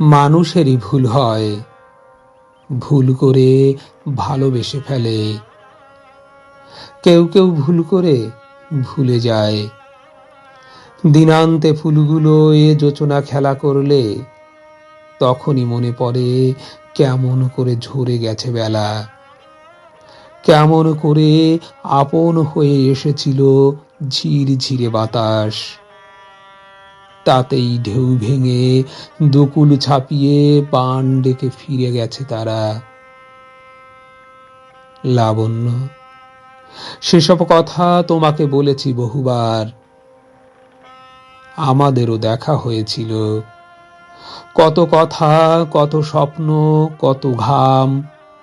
মানুষেরই ভুল হয়। ভুল করে ভালোবেসে ফেলে। কেউ কেউ ভুল করে ভুলে যায়। দিনান্তে ফুলগুলো এ যোচনা খেলা করলে তখনই মনে পড়ে কেমন করে ঝরে গেছে বেলা। কেমন করে আপন হয়ে এসেছিল ঝির ঝিরে বাতাস। তাতেই ঢেউ ভেঙে দুকুল ছাপিয়ে পান ডেকে ফিরে গেছে তারা। লাবণ্য, সেসব কথা তোমাকে বলেছি বহুবার। আমাদেরও দেখা হয়েছিল। কত কথা, কত স্বপ্ন, কত ঘাম,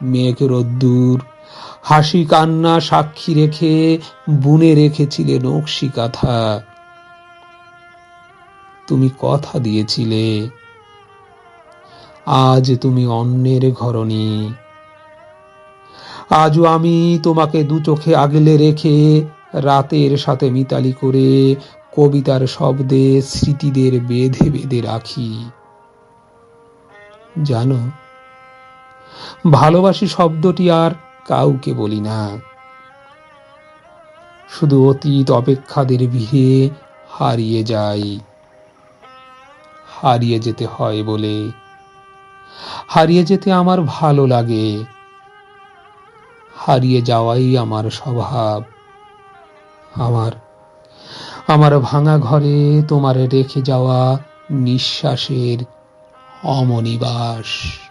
মেঘ রোদ্দুর, হাসি কান্না সাক্ষী রেখে বুনে রেখেছিলে নকশি কাথা। তুমি কথা দিয়েছিলে। আজ তুমি অন্যের ঘরণী। আজও আমি তোমাকে দু চোখে আগলে রেখে রাতের সাথে মিতালি করে কবিতার শব্দে স্মৃতিদের বেঁধে বেঁধে রাখি। জানো, ভালোবাসি শব্দটি আর কাউকে বলি না। শুধু অতীত অপেক্ষাদের ভিড়ে হারিয়ে যাই। হারিয়ে যেতে হয় বলে। হারিয়ে যেতে আমার ভালো লাগে। হারিয়ে যাওয়াই আমার স্বভাব। আমার আমার ভাঙা ঘরে তোমার রেখে যাওয়া নিঃশ্বাসের অমনিবাস।